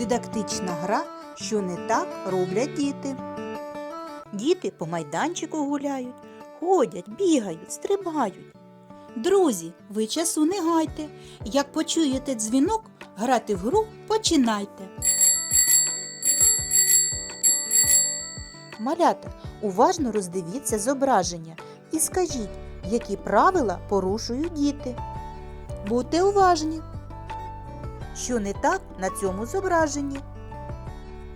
Дидактична гра, що не так роблять діти. Діти по майданчику гуляють, ходять, бігають, стрибають. Друзі, ви часу не гайте. Як почуєте дзвінок, грати в гру починайте. Малята, уважно роздивіться зображення і скажіть, які правила порушують діти. Будьте уважні. Що не так на цьому зображенні?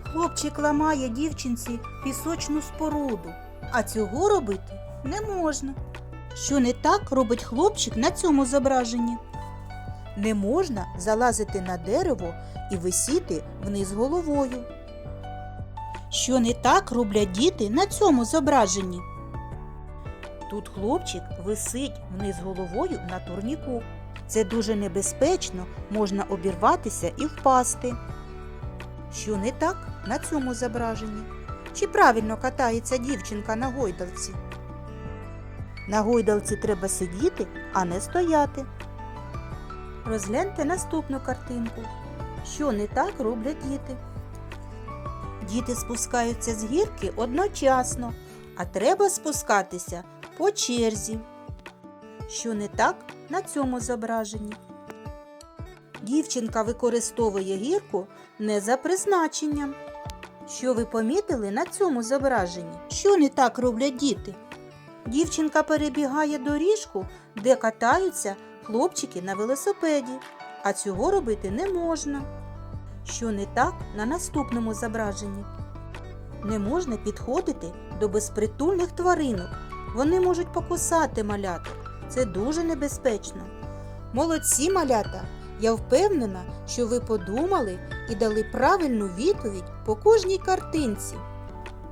Хлопчик ламає дівчинці пісочну споруду, а цього робити не можна. Що не так робить хлопчик на цьому зображенні? Не можна залазити на дерево і висіти вниз головою. Що не так роблять діти на цьому зображенні? Тут хлопчик висить вниз головою на турніку. Це дуже небезпечно, можна обірватися і впасти. Що не так на цьому зображенні? Чи правильно катається дівчинка на гойдалці? На гойдалці треба сидіти, а не стояти. Розгляньте наступну картинку. Що не так роблять діти? Діти спускаються з гірки одночасно, а треба спускатися по черзі. Що не так на цьому зображенні? Дівчинка використовує гірку не за призначенням. Що ви помітили на цьому зображенні? Що не так роблять діти? Дівчинка перебігає доріжку, де катаються хлопчики на велосипеді, а цього робити не можна. Що не так на наступному зображенні? Не можна підходити до безпритульних тваринок. Вони можуть покусати малята. Це дуже небезпечно. Молодці малята! Я впевнена, що ви подумали і дали правильну відповідь по кожній картинці.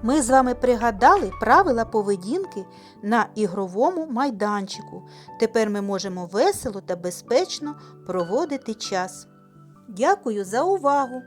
Ми з вами пригадали правила поведінки на ігровому майданчику. Тепер ми можемо весело та безпечно проводити час. Дякую за увагу!